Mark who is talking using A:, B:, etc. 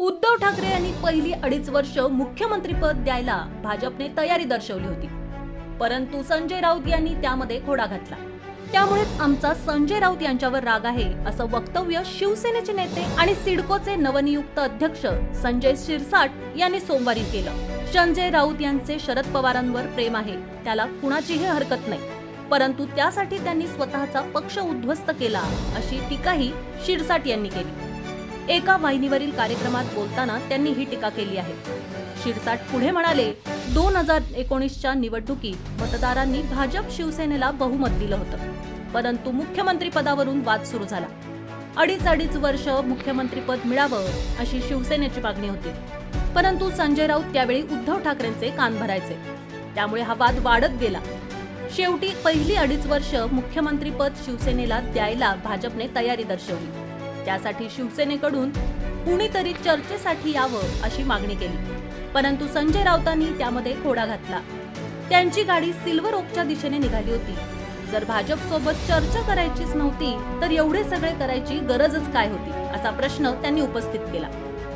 A: उद्धव ठाकरे यांनी पहिली अडीच वर्ष मुख्यमंत्रीपद द्यायला भाजपने तयारी दर्शवली होती. परंतु संजय राऊत यांनी त्यामध्ये खोडा घातला. त्यामुळेच आमचा संजय राऊत यांच्यावर राग आहे असं वक्तव्य शिवसेनेचे नेते आणि सिडकोचे नवनियुक्त अध्यक्ष संजय शिरसाट यांनी सोमवारी केलं. संजय राऊत यांचे शरद पवारांवर प्रेम आहे त्याला कुणाचीही हरकत नाही. परंतु त्यासाठी त्यांनी स्वतःचा पक्ष उद्ध्वस्त केला अशी टीकाही शिरसाट यांनी केली. एका वाहिनीवरील कार्यक्रमात बोलताना त्यांनी ही टीका केली आहे. शिरसाट पुढे म्हणाले दोन हजार एकोणीसच्या निवडणुकीत मतदारांनी भाजप शिवसेनेला बहुमत दिलं होतं. परंतु मुख्यमंत्री पदावरून वाद सुरू झाला. अडीच अडीच वर्ष मुख्यमंत्रीपद मिळावं अशी शिवसेनेची मागणी होती. परंतु संजय राऊत त्यावेळी उद्धव ठाकरेंचे कान भरायचे. त्यामुळे हा वाद वाढत गेला. शेवटी पहिली अडीच वर्ष मुख्यमंत्रीपद शिवसेनेला द्यायला भाजपने तयारी दर्शवली. त्यासाठी शिवसेनेकडून कुणीतरी चर्चेसाठी यावं अशी मागणी केली. परंतु संजय राऊतांनी त्यामध्ये खोडा घातला. त्यांची गाडी सिल्वर ओकच्या दिशेने निघाली होती. जर भाजप सोबत चर्चा करायचीच नव्हती तर एवढे सगळे करायची गरजच काय होती असा प्रश्न त्यांनी उपस्थित केला.